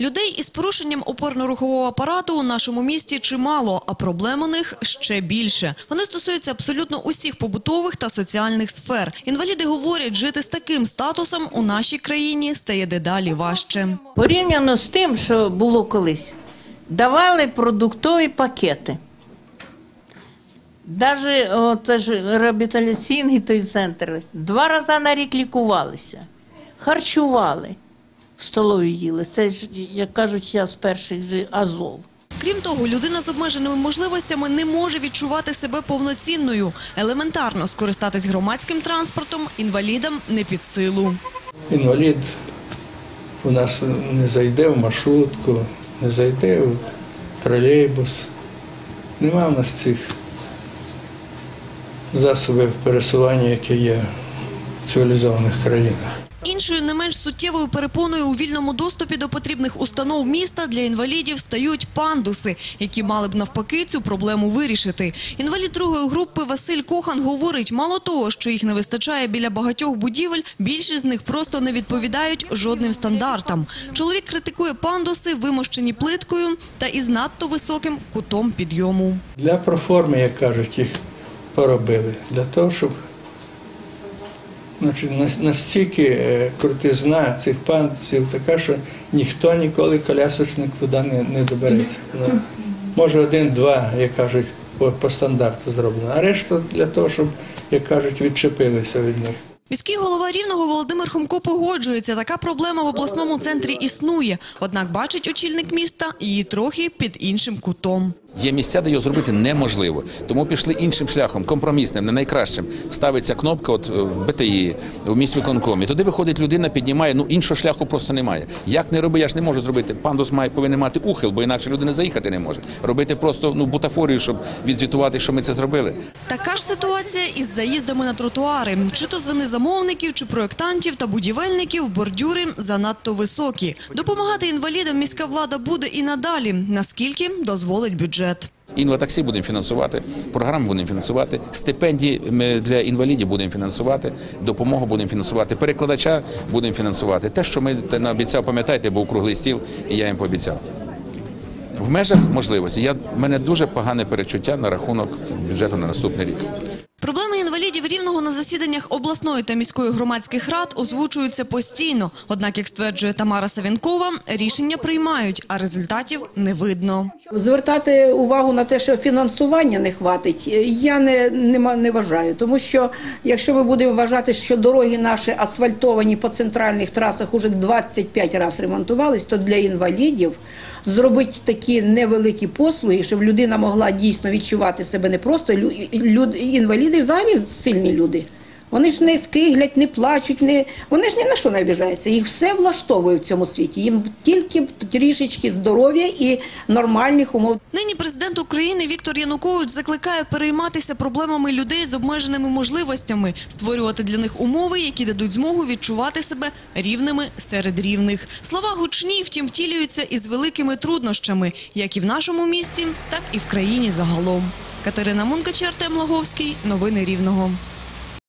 Людей із порушенням опорно-рухового апарату у нашому місті чимало, а проблем у них ще більше. Вони стосуються абсолютно усіх побутових та соціальних сфер. Інваліди говорять, жити з таким статусом у нашій країні стає дедалі важче. Порівняно з тим, що було колись, давали продуктові пакети. Навіть от, реабілітаційний той центр два рази на рік лікувалися, харчували, столові їли. Це ж, як кажуть, я з перших же азов. Крім того, людина з обмеженими можливостями не може відчувати себе повноцінною. Елементарно скористатись громадським транспортом інвалідам не під силу. Інвалід у нас не зайде в маршрутку, не зайде в тролейбус. Нема в нас цих засобів пересування, які є в цивілізованих країнах. Іншою не менш суттєвою перепоною у вільному доступі до потрібних установ міста для інвалідів стають пандуси, які мали б навпаки цю проблему вирішити. Інвалід другої групи Василь Кохан говорить, мало того, що їх не вистачає біля багатьох будівель, більшість з них просто не відповідають жодним стандартам. Чоловік критикує пандуси, вимощені плиткою та із надто високим кутом підйому. Для проформи, як кажуть, їх поробили. Для того, щоб значить, нас- настільки е, крутизна цих пандусів така, що ніхто ніколи колясочник туди не, не добереться. Ну, може один-два, як кажуть, по, по стандарту зроблено, а решта для того, щоб, як кажуть, відчепилися від них. Міський голова Рівного Володимир Хомко погоджується, така проблема в обласному центрі існує. Однак бачить очільник міста її трохи під іншим кутом. Є місця, де його зробити неможливо. Тому пішли іншим шляхом, компромісним, не найкращим. Ставиться кнопка от е, в БТІ, в міськвиконкомі. Туди виходить людина, піднімає. Ну іншого шляху просто немає. Як не роби, я ж не можу зробити. Пандус має повинен мати ухил, бо інакше людина заїхати не може. Робити просто ну бутафорію, щоб відзвітувати, що ми це зробили. Така ж ситуація із заїздами на тротуари. Чи то з вини замовників, чи проєктантів та будівельників бордюри занадто високі. Допомагати інвалідам міська влада буде і надалі, наскільки дозволить бюджет. Інватаксі будемо фінансувати, програму будемо фінансувати, стипендії ми для інвалідів будемо фінансувати, допомогу будемо фінансувати, перекладача будемо фінансувати. Те, що ми те наобіцяв, пам'ятаєте, був круглий стіл, і я їм пообіцяв. В межах можливості. Я, мене дуже погане перечуття на рахунок бюджету на наступний рік. Проблеми рівного на засіданнях обласної та міської громадських рад озвучуються постійно. Однак, як стверджує Тамара Савінкова, рішення приймають, а результатів не видно. Звертати увагу на те, що фінансування не хватить, я не, не, не вважаю. Тому що якщо ми будемо вважати, що дороги наші асфальтовані по центральних трасах уже 25 разів ремонтувались, то для інвалідів зробити такі невеликі послуги, щоб людина могла дійсно відчувати себе не просто люд, інваліди взагалі сильні люди. Вони ж не скиглять, не плачуть, не вони ж ні на що не обіжаються. Їх все влаштовує в цьому світі. Їм тільки трішечки здоров'я і нормальних умов. Нині президент України Віктор Янукович закликає перейматися проблемами людей з обмеженими можливостями, створювати для них умови, які дадуть змогу відчувати себе рівними серед рівних. Слова гучні, втім, втілюються із великими труднощами, як і в нашому місті, так і в країні загалом. Катерина Мункачер, Артем Лаговський. Новини Рівного.